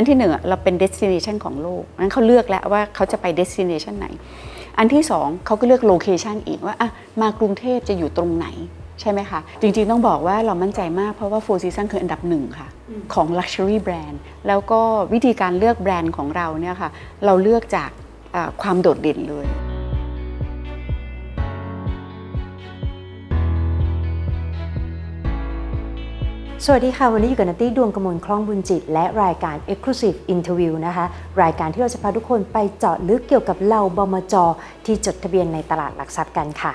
อันที่หนึ่งอะเราเป็น destination ของโลกนั้นเขาเลือกแล้วว่าเขาจะไป destination ไหน อันที่สองเขาก็เลือก location อีกว่าอะมากรุงเทพจะอยู่ตรงไหนใช่ไหมคะ จริงๆต้องบอกว่าเรามั่นใจมากเพราะว่า Four Seasons คืออันดับหนึ่งค่ะ ของ Luxury Brand แล้วก็วิธีการเลือกแบรนด์ของเราเนี่ยค่ะ เราเลือกจากอ่าความโดดเด่นเลย สวัสดีค่ะ วันนี้อยู่กับนัตตี้ดวงกมลคล่องบุญจิต และรายการ Exclusive Interview นะคะ รายการที่เราจะพาทุกคนไปเจาะลึกเกี่ยวกับเหล่าบมจ ที่จดทะเบียนในตลาดหลักทรัพย์กันค่ะ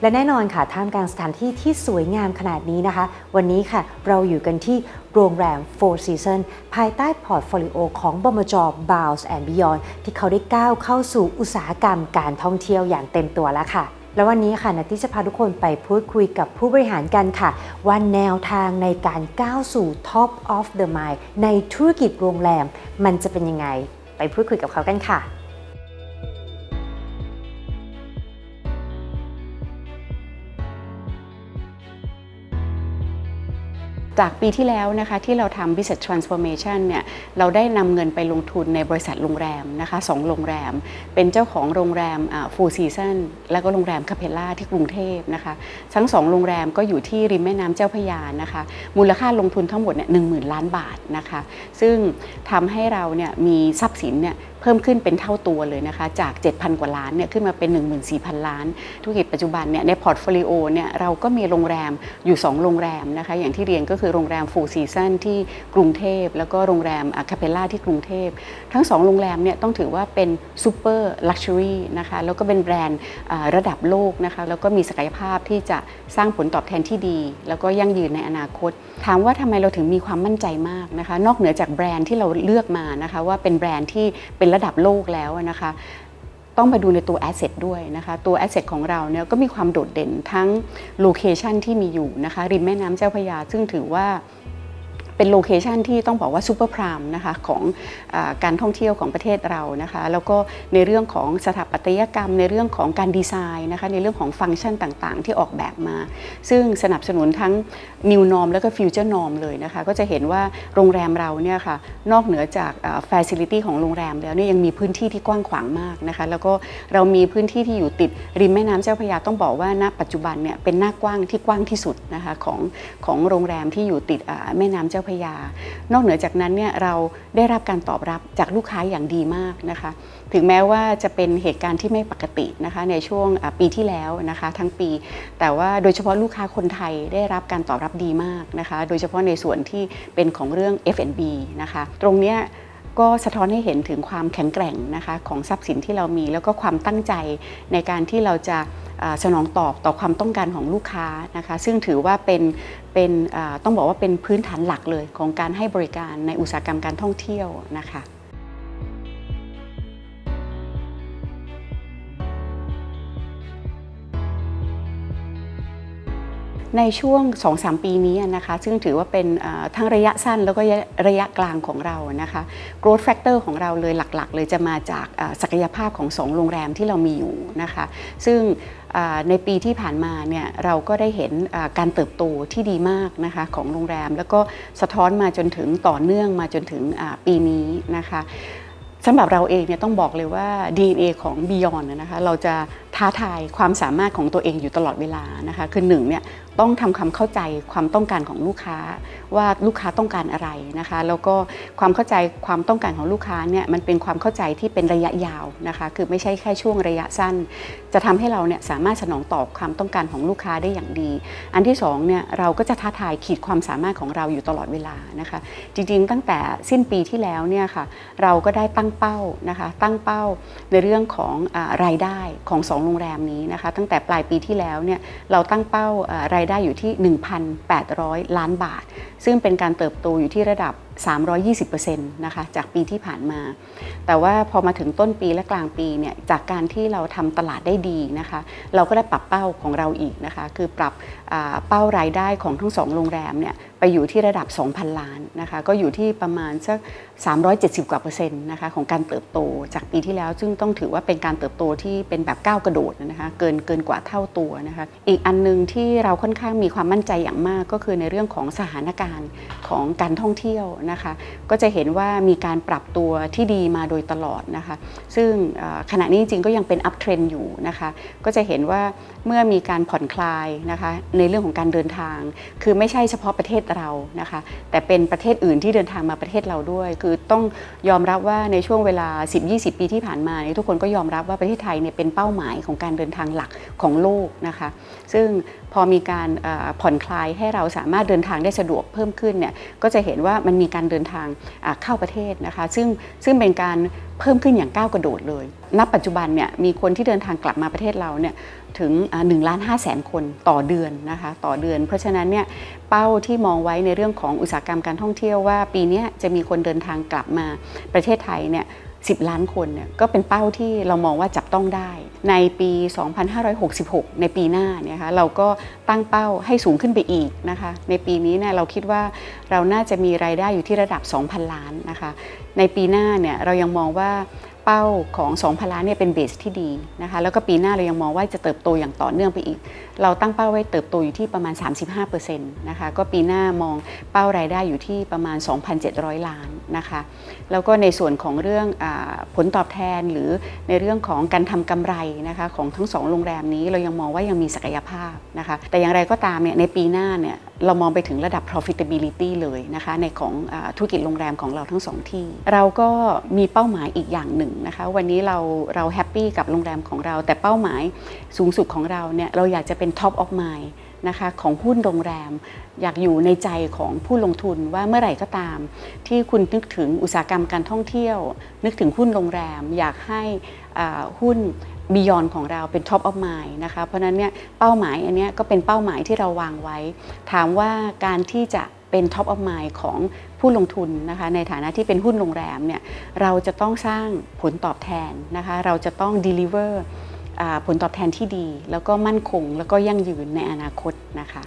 และแน่นอนค่ะท่ามกลางสถานที่ที่สวยงามขนาดนี้นะคะ วันนี้ค่ะเราอยู่กันที่โรงแรม Four Seasons ภายใต้พอร์ตโฟลิโอของบมจ Bounce and Beyond ที่เขาได้ก้าวเข้าสู่อุตสาหกรรมการท่องเที่ยวอย่างเต็มตัวแล้วค่ะ แล้ววันนี้ค่ะนัทที่จะพาทุกคนไปพูดคุยกับผู้บริหารกันค่ะ ว่าแนวทางในการก้าวสู่ Top of the Mind ในธุรกิจโรงแรม มันจะเป็นยังไง ไปพูดคุยกับเขากันค่ะ จากปีที่แล้วนะคะที่เราทำ business transformation เนี่ยเราได้นำเงินไปลงทุนในบริษัทโรงแรมนะคะสองโรงแรม เป็นเจ้าของโรงแรมฟูซีซันแล้วก็โรงแรมคาเพล่าที่กรุงเทพนะคะ ทั้งสองโรงแรมก็อยู่ที่ริมแม่น้ำเจ้าพยานะคะ มูลค่าลงทุนทั้งหมดเนี่ยหนึ่งหมื่นล้านบาทนะคะ ซึ่งทำให้เราเนี่ยมีทรัพย์สินเนี่ยเพิ่มขึ้นเป็นเท่าตัวเลยนะคะจาก 7,000 กว่าล้านเนี่ยขึ้นมาเป็น 14,000 ล้าน ธุรกิจปัจจุบันเนี่ยในพอร์ตโฟลิโอเนี่ยเราก็มีโรงแรมอยู่ 2 โรงแรมนะคะอย่างที่เรียนก็คือโรงแรมฟูซีซันที่กรุงเทพ แล้วก็โรงแรมอะคาเพล่าที่กรุงเทพ ทั้ง 2 โรงแรมเนี่ยต้องถือว่าเป็นซูเปอร์ลักชัวรี่นะคะแล้วก็เป็นแบรนด์ระดับโลกนะคะแล้วก็มีศักยภาพที่จะสร้างผลตอบแทนที่ดี แล้วก็ยั่งยืนในอนาคต ถามว่าทำไมเราถึงมีความมั่นใจมากนะคะนอกเหนือจากแบรนด์ที่เราเลือกมานะคะว่าเป็นแบรนด์ที่เป็นระดับโลกแล้วนะคะ ต้องมาดูในตัวแอสเซทด้วยนะคะ ตัวแอสเซทของเราเนี่ยก็มีความโดดเด่นทั้งโลเคชันที่มีอยู่นะคะ ริมแม่น้ำเจ้าพระยา ซึ่งถือว่า เป็นโลเคชันที่ต้องบอกว่าซูเปอร์พรามนะคะของอการท่องเที่ยวของประเทศเรานะคะแล้วก็ในเรื่องของสถาปัตยกรรม ในเรื่องของการดีไซน์นะคะในเรื่องของฟังก์ชันต่างๆ ที่ออกแบบมา ซึ่งสนับสนุนทั้ง New Norm แล้วก็ Future Norm เลยนะคะก็จะเห็นว่าโรงแรมเราเนี่ยค่ะนอกเหนือจากฟ a ซิลิตี้ของโรงแรมแล้วเนี่ยยังมีพื้นที่ที่กว้างขวางมากนะคะแล้วก็เรามีพื้นที่ที่อยู่ติดริมแม่น้ำเจ้าพระยาต้องบอกว่าณปัจจุบันเนี่ยเป็นหน้ากว้างที่กว้างที่สุดนะคะของของโรงแรมที่อยู่ติดแม่น้ำเจ้าพระยา นอกเหนือจากนั้นเนี่ยเราได้รับการตอบรับจากลูกค้าอย่างดีมากนะคะ ถึงแม้ว่าจะเป็นเหตุการณ์ที่ไม่ปกตินะคะในช่วงปีที่แล้วนะคะทั้งปี แต่ว่าโดยเฉพาะลูกค้าคนไทยได้รับการตอบรับดีมากนะคะ โดยเฉพาะในส่วนที่เป็นของเรื่อง F&B นะคะ ตรงเนี้ยก็สะท้อนให้เห็นถึงความแข็งแกร่งนะคะของทรัพย์สินที่เรามี แล้วก็ความตั้งใจในการที่เราจะสนองตอบต่อความต้องการของลูกค้านะคะ ซึ่งถือว่าเป็น เป็นต้องบอกว่าเป็นพื้นฐานหลักเลยของการให้บริการในอุตสาหกรรมการท่องเที่ยวนะคะในช่วง 2-3 ปีนี้นะคะซึ่งถือว่าเป็นทั้งระยะสั้นแล้วก็ระยะกลางของเรานะคะ growth factor ของเราเลยหลักๆ เลยจะมาจากศักยภาพของ 2 โรงแรมที่เรามีอยู่นะคะ ซึ่ง ในปีที่ผ่านมาเนี่ยเราก็ได้เห็นการเติบโตที่ดีมากนะคะของโรงแรม แล้วก็สะท้อนมาจนถึงต่อเนื่องมาจนถึงปีนี้นะคะสำหรับเราเองเนี่ยต้องบอกเลยว่า DNA ของ Beyond นนะคะเราจะท้าทายความสามารถของตัวเองอยู่ตลอดเวลานะคะคือหนึ่งเนี่ย ต้องทำความเข้าใจความต้องการของลูกค้าว่าลูกค้าต้องการอะไรนะคะแล้วก็ความเข้าใจความต้องการของลูกค้าเนี่ยมันเป็นความเข้าใจที่เป็นระยะยาวนะคะคือไม่ใช่แค่ช่วงระยะสั้น จะทำให้เราเนี่ยสามารถสนองตอบความต้องการของลูกค้าได้อย่างดี อันที่สองเนี่ยเราก็จะท้าทายขีดความสามารถของเราอยู่ตลอดเวลานะคะจริงๆ ตั้งแต่สิ้นปีที่แล้วเนี่ยค่ะเราก็ได้ตั้งเป้านะคะตั้งเป้าในเรื่องของอรายได้ของสองโรงแรมนี้นะคะตั้งแต่ปลายปีที่แล้วเนี่ยเราตั้งเป้าอ่ารายได้อยู่ที่ 1,800 ล้านบาท ซึ่งเป็นการเติบโตอยู่ที่ระดับ 320%นะคะจากปีที่ผ่านมา แต่ว่าพอมาถึงต้นปีและกลางปีเนี่ยจากการที่เราทำตลาดได้ดีนะคะ เราก็ได้ปรับเป้าของเราอีกนะคะ คือปรับเป้ารายได้ของทั้งสองโรงแรมเนี่ยไปอยู่ที่ระดับ 2,000 ล้านนะคะ ก็อยู่ที่ประมาณสัก 370 กว่าเปอร์เซ็นต์นะคะของการเติบโตจากปีที่แล้ว ซึ่งต้องถือว่าเป็นการเติบโตที่เป็นแบบก้าวกระโดดนะคะเกินเกินกว่าเท่าตัวนะคะ อีกอันหนึงที่เราค่อนข้างมีความมั่นใจอย่างมากก็คือในเรื่องของสถานการณ์ของการท่องเที่ยวนะคะก็จะเห็นว่ามีการปรับตัวที่ดีมาโดยตลอดนะคะซึ่งขณะนี้จริงก็ยังเป็นอัพเทรนอยู่นะคะก็จะเห็นว่าเมื่อมีการผ่อนคลายนะคะในเรื่องของการเดินทาง คือไม่ใช่เฉพาะประเทศเรานะคะแต่เป็นประเทศอื่นที่เดินทางมาประเทศเราด้วย คือต้องยอมรับว่าในช่วงเวลา 10-20 ปีที่ผ่านมาทุกคนก็ยอมรับว่าประเทศไทยเนี่ยเป็นเป้าหมายของการเดินทางหลักของโลกนะคะซึ่งพอมีการผ่อนคลายให้เราสามารถเดินทางได้สะดวกเพิ่มขึ้นเนี่ยก็จะเห็นว่ามันมีการเดินทางเข้าประเทศนะคะ ซึ่งซึ่งเป็นการเพิ่มขึ้นอย่างก้าวกระโดดเลย ณ ปัจจุบันเนี่ยมีคนที่เดินทางกลับมาประเทศเราเนี่ยถึงหนึ่งล้านห้าแสนคนต่อเดือนนะคะต่อเดือน เพราะฉะนั้นเนี่ยเป้าที่มองไว้ในเรื่องของอุตสาหกรรมการท่องเที่ยวว่า ปีนี้จะมีคนเดินทางกลับมาประเทศไทยเนี่ย 10 ล้านคนเนี่ยก็เป็นเป้าที่เรามองว่าจับต้องได้ ในปี 2566 ในปีหน้าเนี่ยคะเราก็ตั้งเป้าให้สูงขึ้นไปอีกนะคะในปีนี้เนี่ยเราคิดว่าเราน่าจะมีรายได้อยู่ที่ระดับ 2,000 ล้านนะคะในปีหน้าเนี่ยเรายังมองว่า เป้าของ2,000ล้านเนี่ยเป็นเบสที่ดีนะคะแล้วก็ปีหน้าเรายังมองว่าจะเติบโตอย่างต่อเนื่องไปอีก เราตั้งเป้าไว้เติบโตอยู่ที่ประมาณ 35%นะคะก็ปีหน้ามองเป้ารายได้อยู่ที่ประมาณ 2,700 ล้านนะคะแล้วก็ในส่วนของเรื่องอผลตอบแทนหรือในเรื่องของการทำกำไรนะคะของทั้งสองโรงแรมนี้เรายังมองว่ายังมีศักยภาพนะคะแต่อย่างไรก็ตามเนี่ยในปีหน้าเนี่ยเรามองไปถึงระดับ profitability เลยนะคะในของอธุรกิจโรงแรมของเราทั้งสองที่ เราก็มีเป้าหมายอีกอย่างหนึ่งนะคะวันนี้เราเราแฮปปี้กับโรงแรมของเรา แต่เป้าหมายสูงสุดของเราเนี่ยเราอยากจะเป็น top of mind นะคะของหุ้นโรงแรม อยากอยู่ในใจของผู้ลงทุนว่าเมื่อไหร่ก็ตาม ที่คุณนึกถึงอุตสาหกรรมการท่องเที่ยว นึกถึงหุ้นโรงแรม อยากให้อ่าหุ้น บียอนของเราเป็น Top of Mind นะคะ เพราะนั้นเนี่ยเป้าหมายอันนี้ก็เป็นเป้าหมายที่เราวางไว้ ถามว่าการที่จะเป็น Top of Mind ของผู้ลงทุนนะคะในฐานะที่เป็นหุ้นโรงแรมเนี่ยเราจะต้องสร้างผลตอบแทนนะคะเราจะต้อง deliver อ่าผลตอบแทนที่ดี แล้วก็มั่นคงแล้วก็ยั่งยืนในอนาคตนะคะ